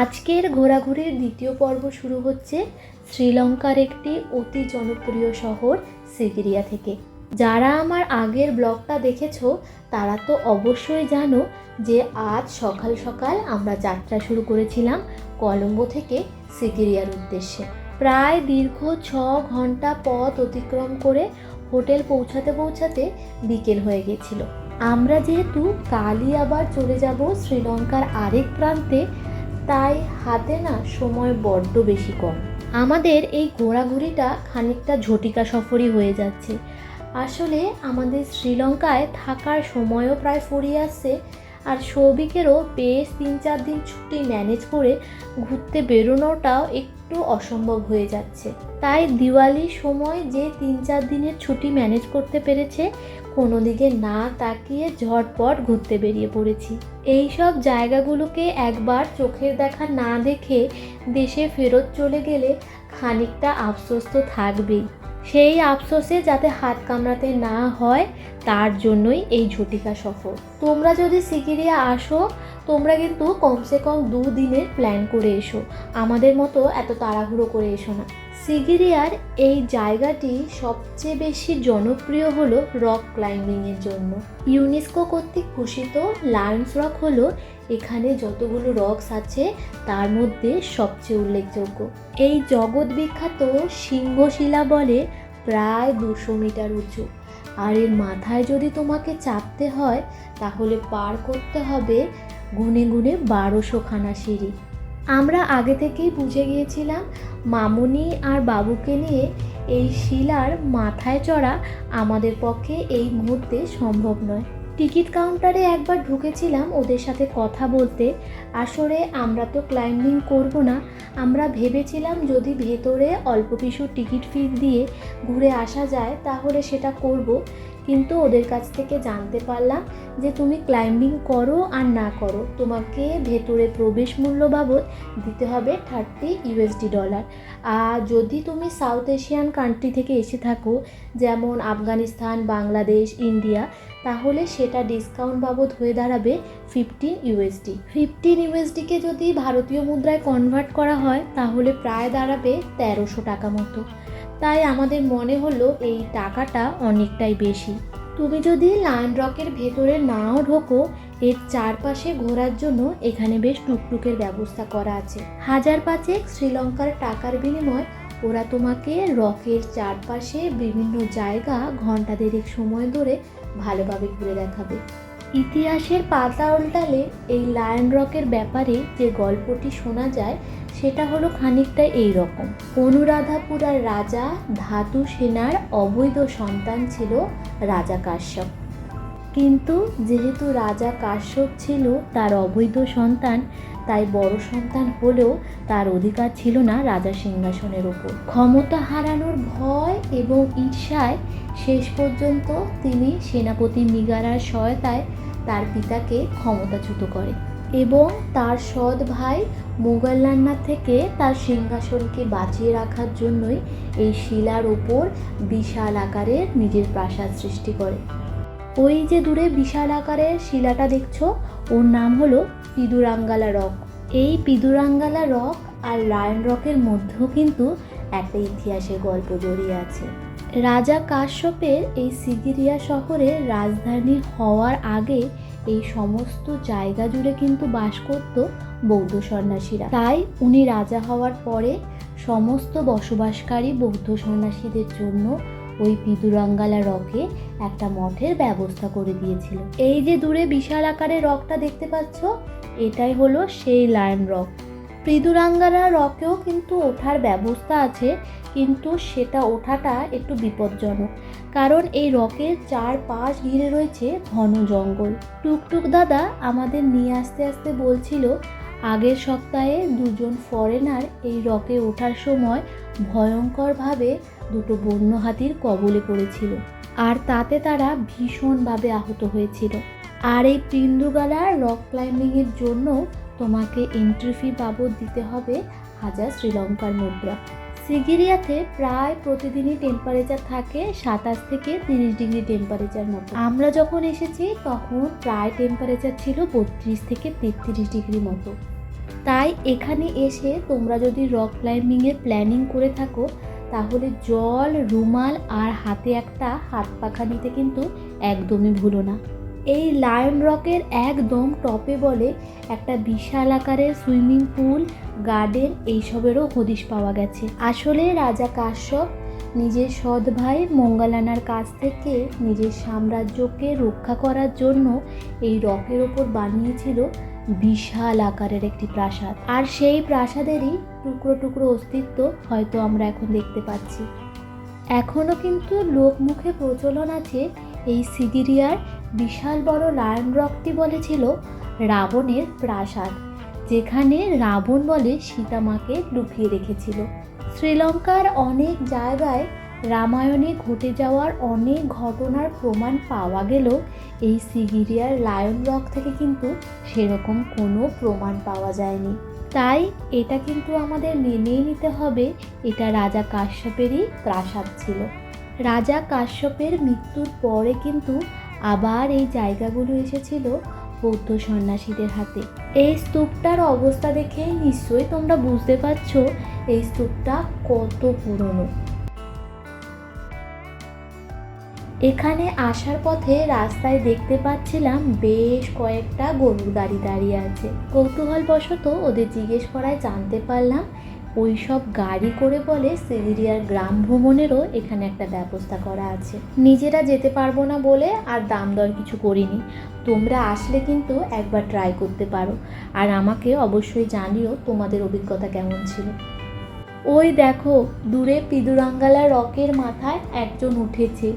আজকের ঘোরাঘুরির দ্বিতীয় পর্ব শুরু হচ্ছে শ্রীলঙ্কার একটি অতি জনপ্রিয় শহর সিগিরিয়া থেকে। যারা আমার আগের ব্লগটা দেখেছ, তারা তো অবশ্যই জানো যে আজ সকাল সকাল আমরা যাত্রা শুরু করেছিলাম কলম্বো থেকে সিগিরিয়ার উদ্দেশ্যে। প্রায় দীর্ঘ ছ ঘণ্টা পথ অতিক্রম করে হোটেল পৌঁছাতে পৌঁছাতে বিকেল হয়ে গেছিল। আমরা যেহেতু কালই আবার চলে যাব শ্রীলঙ্কার আরেক প্রান্তে তাই হাতে না সময় বড্ড বেশি কম। আমাদের এই ঘোরাঘুরিটা খানিকটা ঝটিকা সফরই হয়ে যাচ্ছে। আসলে আমাদের শ্রীলঙ্কায় থাকার সময়ও প্রায় ফুরিয়ে আসছে আর সৌভিকেরও বেশ তিন চার দিন ছুটি ম্যানেজ করে ঘুরতে বেরোনোটাও একটু অসম্ভব হয়ে যাচ্ছে। তাই দিওয়ালির সময় যে তিন চার দিনের ছুটি ম্যানেজ করতে পেরেছে কোনো দিকে না তাকিয়ে ঝটপট ঘুরতে বেরিয়ে পড়েছি। এই সব জায়গাগুলোকে একবার চোখের দেখা না দেখে দেশে ফেরত চলে গেলে খানিকটা আফসোস তো থাকবেই। সেই আফসোসে যাতে হাত কামড়াতে না হয়, তার জন্যই এই ঝটিকা সফর। তোমরা যদি সিকিরিয়া আসো, তোমরা কিন্তু কমসে কম দুদিনের প্ল্যান করে এসো। আমাদের মতো এত তাড়াহুড়ো করে এসো না। সিগিরিয়ার এই জায়গাটি সবচেয়ে বেশি জনপ্রিয় হলো রক ক্লাইম্বিংয়ের জন্য। ইউনেস্কো কর্তৃক ঘোষিত লায়ন্স রক হলো এখানে যতগুলো রকস আছে, তার মধ্যে সবচেয়ে উল্লেখযোগ্য। এই জগৎ বিখ্যাত সিংহশিলা বলে প্রায় দুশো মিটার উঁচু। আর এর মাথায় যদি তোমাকে চাপতে হয়, তাহলে পার করতে হবে গুনে গুনে বারোশো খানা সিঁড়ি। আমরা আগে থেকেই বুঝে গিয়েছিলাম মামুনি আর বাবুকে নিয়ে এই শিলার মাথায় চড়া আমাদের পক্ষে এই মুহূর্তে সম্ভব নয়। টিকিট কাউন্টারে একবার ঢুকেছিলাম ওদের সাথে কথা বলতে। আসলে আমরা তো ক্লাইম্বিং করব না। আমরা ভেবেছিলাম যদি ভেতরে অল্প কিছু টিকিট ফি দিয়ে ঘুরে আসা যায়, তাহলে সেটা করব। কিন্তু ওদের কাছ থেকে জানতে পারলাম যে তুমি ক্লাইম্বিং করো আর না করো। তোমাকে ভেতরে প্রবেশ মূল্য বাবদ দিতে হবে থার্টি ইউএসডি ডলার আর যদি তুমি সাউথ এশিয়ান কান্ট্রি থেকে এসে থাকো, যেমন আফগানিস্তান, বাংলাদেশ ইন্ডিয়া তাহলে সেটা ডিসকাউন্ট বাবদ হয়ে দাঁড়াবে ফিফটিন ইউএসডি ফিফটিন ইউএসডিকে যদি ভারতীয় মুদ্রায় কনভার্ট করা হয়, তাহলে প্রায় দাঁড়াবে তেরোশো টাকা মতো। তাই আমাদের মনে হলো এই টাকাটা অনেকটাই বেশি। তুমি যদি লাইন রকের ভেতরে নাও ঢোকো, এর চারপাশে ঘোরার জন্য এখানে বেশ টুকটুকের ব্যবস্থা করা আছে। হাজার পাঁচেক শ্রীলঙ্কার টাকার বিনিময় ওরা তোমাকে রকের চারপাশে বিভিন্ন জায়গা ঘণ্টা দেড়েক সময় ধরে ভালোভাবে ঘুরে দেখাবে। ইতিহাসের পাতা উল্টালে এই লায়ন রকের ব্যাপারে যে গল্পটি শোনা যায়, সেটা হলো খানিকটা এই রকম। অনুরাধাপুরার রাজা ধাতু সেনার অবৈধ সন্তান ছিল রাজা কাশ্যপ। কিন্তু যেহেতু রাজা কাশ্যপ ছিল, তার অবৈধ সন্তান তাই বড় সন্তান হলেও তার অধিকার ছিল না রাজা সিংহাসনের ওপর। ক্ষমতা হারানোর ভয় এবং ঈর্ষায় শেষ পর্যন্ত তিনি সেনাপতি মিগারার সহায়তায় তার পিতাকে ক্ষমতাচ্যুত করে এবং তার সৎ ভাই মুঘল্লান্না থেকে তার সিংহাসনকে বাঁচিয়ে রাখার জন্যই এই শিলার ওপর বিশাল আকারের নিজের প্রাসাদ সৃষ্টি করে। ওই যে দূরে বিশাল আকারের শিলাটা দেখছ, ওর নাম হলো পিদুরাঙ্গালা রক। এই পিদুরাঙ্গালা রক আর লায়ন রকের মধ্যেও কিন্তু একটা ইতিহাসের গল্প জড়িয়ে আছে। রাজা কাশ্যপের এই সিগিরিয়া শহরের রাজধানী হওয়ার আগে এই সমস্ত জায়গা জুড়ে কিন্তু বাস করত বৌদ্ধ সন্ন্যাসীরা। তাই উনি রাজা হওয়ার পরে সমস্ত বসবাসকারী বৌদ্ধ সন্ন্যাসীদের জন্য ওই পিদুরাঙ্গালা রকে একটা মঠের ব্যবস্থা করে দিয়েছিল। এই যে দূরে বিশাল আকারের রকটা দেখতে পাচ্ছ এটাই হলো সেই লায়ন রক পিদুরাঙ্গালা রকেও কিন্তু ওঠার ব্যবস্থা আছে, কিন্তু সেটা ওঠাটা একটু বিপজ্জনক। কারণ এই রকের চার পাশ ঘিরে রয়েছে ঘন জঙ্গল। টুকটুক দাদা আমাদের নিয়ে আসতে আসতে বলছিল, আগের সপ্তাহে দুজন ফরেনার এই রকে ওঠার সময় ভয়ঙ্করভাবে দুটো বন্য হাতির কবলে পড়েছিল। আর তাতে তারা ভীষণভাবে আহত হয়েছিল। আর এই পিন্দুগালা রক ক্লাইম্বিংয়ের জন্য তোমাকে এন্ট্রি ফি বাবদ দিতে হবে হাজার শ্রীলঙ্কার মুদ্রা। সিগিরিয়াতে প্রায় প্রতিদিনই টেম্পারেচার থাকে সাতাশ থেকে তিরিশ ডিগ্রি টেম্পারেচার মতো। আমরা যখন এসেছি তখন প্রায় টেম্পারেচার ছিল বত্রিশ থেকে তেত্রিশ ডিগ্রি মতো। তাই এখানে এসে তোমরা যদি রক ক্লাইম্বিংয়ের প্ল্যানিং করে থাকো, তাহলে জল, রুমাল আর হাতে একটা হাত পাখা নিতে কিন্তু একদমই ভুলো না। এই লায়ন রকের একদম টপে বলে একটা বিশাল আকারের সুইমিং পুল, গার্ডেন এইসবেরও হদিশ পাওয়া গেছে। আসলে রাজা কাশ্যপ নিজের সৎ ভাই মঙ্গলানার কাছ থেকে নিজের সাম্রাজ্যকে রক্ষা করার জন্য এই রকের ওপর বানিয়েছিল বিশাল আকারের একটি প্রাসাদ। আর সেই প্রাসাদেরই টুকরো টুকরো অস্তিত্ব হয়তো আমরা এখন দেখতে পাচ্ছি। এখনও কিন্তু লোকমুখে প্রচলন আছে এই সিগিরিয়ার বিশাল বড় লায়ন রকটি বলেছিল রাবণের প্রাসাদ, যেখানে রাবণ বলে সীতামাকে লুকিয়ে রেখেছিল। শ্রীলঙ্কার অনেক জায়গায় রামায়ণে ঘটে যাওয়ার অনেক ঘটনার প্রমাণ পাওয়া গেলেও এই সিগিরিয়ার লায়ন রক থেকে কিন্তু সেরকম কোনো প্রমাণ পাওয়া যায়নি। তাই এটা কিন্তু আমাদের মেনেই নিতে হবে, এটা রাজা কাশ্যপেরই প্রাসাদ ছিল। রাজা কাশ্যপের মৃত্যুর পরে কিন্তু আবার এই জায়গাগুলো এসেছিল বৌদ্ধ সন্ন্যাসীদের হাতে। এই স্তূপটার অবস্থা দেখে নিশ্চয়ই তোমরা বুঝতে পারছ এই স্তূপটা কত পুরনো। এখানে আসার পথে রাস্তায় দেখতে পাচ্ছিলাম বেশ কয়েকটা গরুর গাড়ি দাঁড়িয়ে আছে। কৌতূহল কৌতূহলবশত ওদের জিজ্ঞেস করায় জানতে পারলাম ওই সব গাড়ি করে বলে সিগিরিয়ার গ্রাম ভ্রমণেরও এখানে একটা ব্যবস্থা করা আছে। নিজেরা যেতে পারব না বলে আর দাম দর কিছু করিনি। তোমরা আসলে কিন্তু একবার ট্রাই করতে পারো। আর আমাকে অবশ্যই জানিও তোমাদের অভিজ্ঞতা কেমন ছিল। ওই দেখো, দূরে পিদুরাঙ্গালা রকের মাথায় একজন উঠেছে।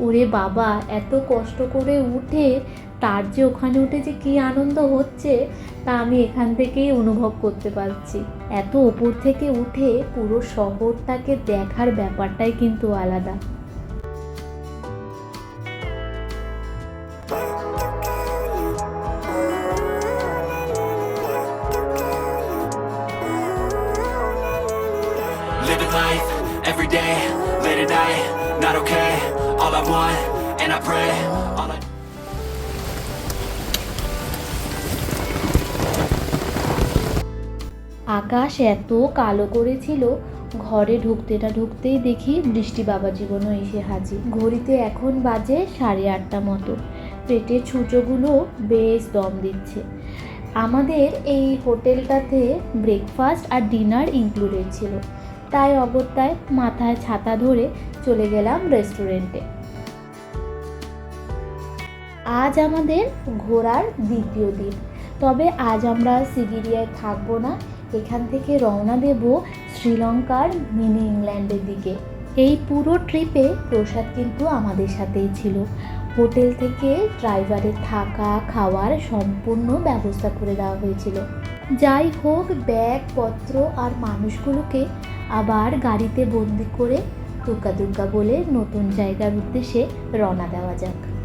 ওরে বাবা, এত কষ্ট করে উঠে, তার যে ওখানে উঠে যে কী আনন্দ হচ্ছে, তা আমি এখান থেকেই অনুভব করতে পারছি। এত ওপর থেকে উঠে পুরো শহরটাকে দেখার ব্যাপারটাই কিন্তু আলাদা। Want, and I pray. All I আকাশ এত কালো করেছিল ঘরে ঢুকতে না ঢুকতেই দেখি বৃষ্টি বাবা জীবনও এসে হাজির। ঘড়িতে এখন বাজে সাড়ে আটটা মতো। পেটের ছুঁচোগুলো বেশ দম দিচ্ছে। আমাদের এই হোটেলটাতে ব্রেকফাস্ট আর ডিনার ইনক্লুডেড ছিল। তাই অগত্যায় মাথায় ছাতা ধরে চলে গেলাম রেস্টুরেন্টে। আজ আমাদের ঘোরার দ্বিতীয় দিন। তবে আজ আমরা সিগিরিয়ায় থাকব না, এখান থেকে রওনা দেব শ্রীলঙ্কার মিনি ইংল্যান্ডের দিকে। এই পুরো ট্রিপে প্রসাদ কিন্তু আমাদের সাথেই ছিল। হোটেল থেকে ড্রাইভারের থাকা, খাওয়ার সম্পূর্ণ ব্যবস্থা করে দেওয়া হয়েছিল। যাই হোক ব্যাগপত্র আর মানুষগুলোকে আবার গাড়িতে বন্দি করে দুর্গা দুর্গা বলে নতুন জায়গার উদ্দেশ্যে রওনা দেওয়া যাক।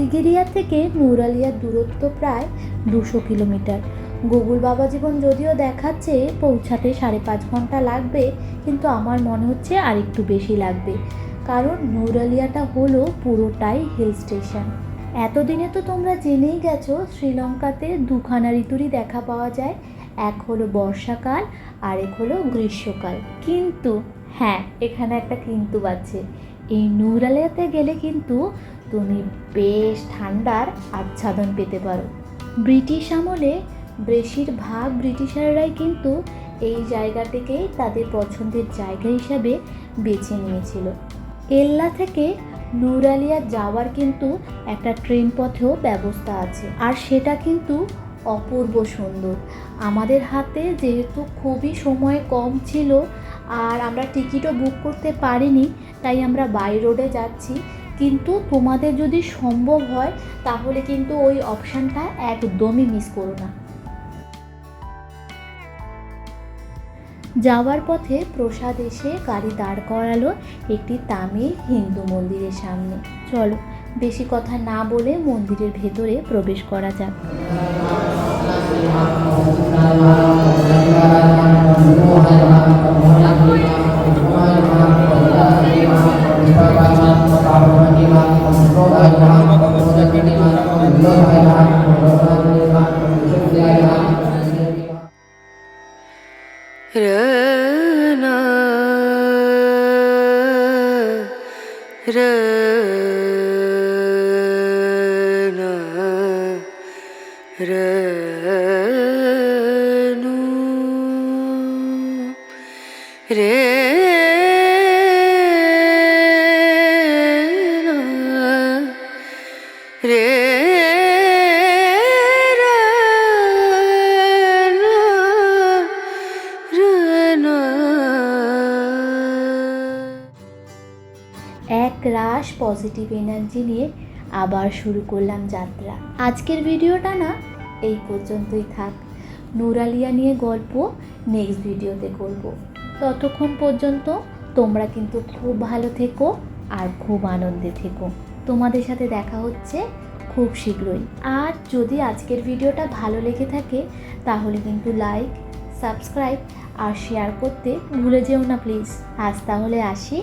সিগিরিয়া থেকে নুরালিয়ার দূরত্ব প্রায় দুশো কিলোমিটার। গুগল বাবা জীবন যদিও দেখাচ্ছে পৌঁছাতে সাড়ে পাঁচ ঘণ্টা লাগবে, কিন্তু আমার মনে হচ্ছে আর একটু বেশি লাগবে। কারণ নুরালিয়াটা হলো পুরোটাই হিল স্টেশন এতদিনে তো তোমরা জেনেই গেছো শ্রীলঙ্কাতে দুখানা ঋতুরই দেখা পাওয়া যায়। এক হলো বর্ষাকাল আর এক হলো গ্রীষ্মকাল। কিন্তু হ্যাঁ এখানে একটা কিন্তু আছে। এই নুরালিয়াতে গেলে কিন্তু তুমি বেশ ঠান্ডার আচ্ছাদন পেতে পারো। ব্রিটিশ আমলে বেশিরভাগ ব্রিটিশাররাই কিন্তু এই জায়গাটিকেই তাদের পছন্দের জায়গা হিসাবে বেছে নিয়েছিল। এল্লা থেকে নুরালিয়া যাওয়ার কিন্তু একটা ট্রেন পথেও ব্যবস্থা আছে। আর সেটা কিন্তু অপূর্ব সুন্দর। আমাদের হাতে যেহেতু খুবই সময় কম ছিল আর আমরা টিকিটও বুক করতে পারিনি, তাই আমরা বাই রোডে যাচ্ছি। কিন্তু তোমাদের যদি সম্ভব হয়, তাহলে কিন্তু ওই অপশানটা একদমই মিস করো না। যাওয়ার পথে প্রসাদ এসে গাড়ি দাঁড় করালো একটি তামিল হিন্দু মন্দিরের সামনে। চলো, বেশি কথা না বলে মন্দিরের ভেতরে প্রবেশ করা যাক। 르 পজিটিভ এনার্জি নিয়ে আবার শুরু করলাম যাত্রা। আজকের ভিডিওটা না, এই পর্যন্তই থাক। নুরালিয়া নিয়ে গল্প নেক্সট ভিডিওতে করব। ততক্ষণ পর্যন্ত তোমরা কিন্তু খুব ভালো থেকো আর খুব আনন্দে থেকো। তোমাদের সাথে দেখা হচ্ছে খুব শীঘ্রই। আর যদি আজকের ভিডিওটা ভালো লেগে থাকে, তাহলে কিন্তু লাইক সাবস্ক্রাইব আর শেয়ার করতে ভুলে যেও না প্লিজ আজ তাহলে আসি।